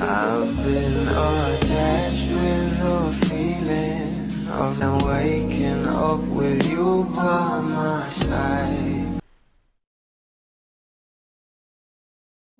I've been attached with the feeling of now waking up with you by my side.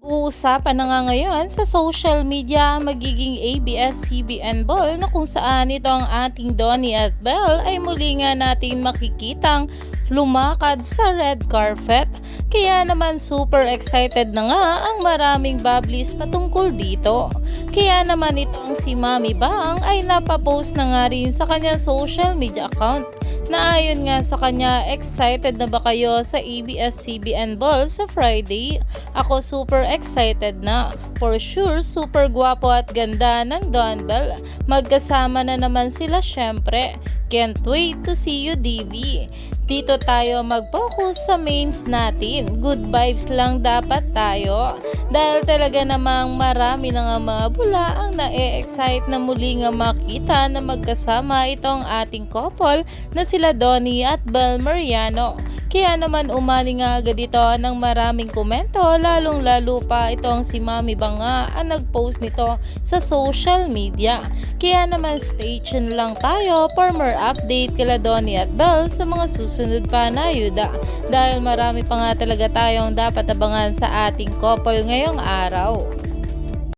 Uusapan na nga ngayon sa social media magiging ABS-CBN ball na kung saan ito ang ating Donnie at Belle ay muli nga natin makikitang lumakad sa red carpet. Kaya naman super excited na nga ang maraming bablis patungkol dito. Kaya naman itong si Mami Bang ay napapost na nga rin sa kanyang social media account na ayon nga sa kanya, excited na ba kayo sa ABS-CBN Ball sa Friday? Ako super excited na. For sure, super gwapo at ganda ng Don Bell. Magkasama na naman sila syempre. Can't wait to see you, DV. Dito tayo mag-focus sa mains natin. Good vibes lang dapat tayo. Dahil talaga namang marami na nga mga bula ang na-excite na muli nga makita na magkasama itong ating couple na sila Donnie at Bel Mariano. Kaya naman umani nga agad ito ng maraming komento lalong lalo pa itong si Mami Banga ang nag-post nito sa social media. Kaya naman stay tuned lang tayo for more update kila Donnie at Belle sa mga susunod pa na ayuda. Dahil marami pa nga talaga tayong dapat abangan sa ating couple ngayong araw.